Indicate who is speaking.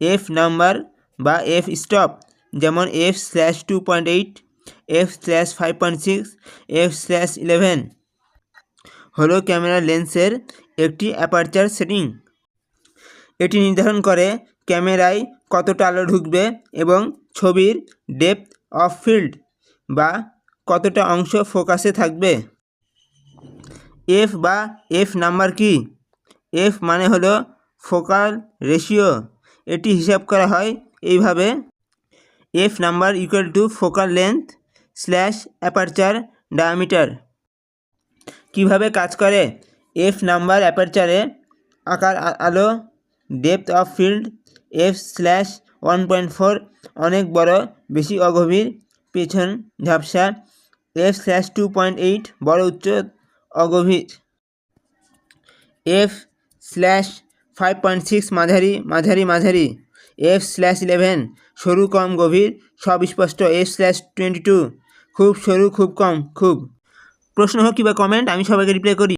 Speaker 1: F number বা F stop যেমন F slash two point eight F slash five point six F slash eleven হলো camera লেন্সের একটি aperture setting এটি নির্ধারণ করে ক্যামেরায় কতটা আলো ঢুকবে এবং ছবির ডেপথ অফ ফিল্ড বা কতটা অংশ ফোকাসে থাকবে। এফ বা এফ নাম্বার কি? এফ মানে হলো ফোকাল রেশিও এটি হিসাব করা হয় এইভাবে F number equal to focal length slash aperture diameter কীভাবে কাজ করে? এফ নাম্বার অ্যাপারচারে আকার আলো depth of field F slash one point four অনেক বড়, বেশি অগভীর, পেছন ঝাপসা F slash two point eight বড় উচ্চ, অগভীর। F slash five point six মাঝারি মাঝারি মাঝারি। এফ স্ল্যাশ ইলেভেন সরু, কম, গভীর, সব স্পষ্ট। এফ স্ল্যাশ টোয়েন্টি টু খুব সরু, খুব কম, খুব। প্রশ্ন হোক কিংবা কমেন্ট আমি সবাইকে রিপ্লাই করি।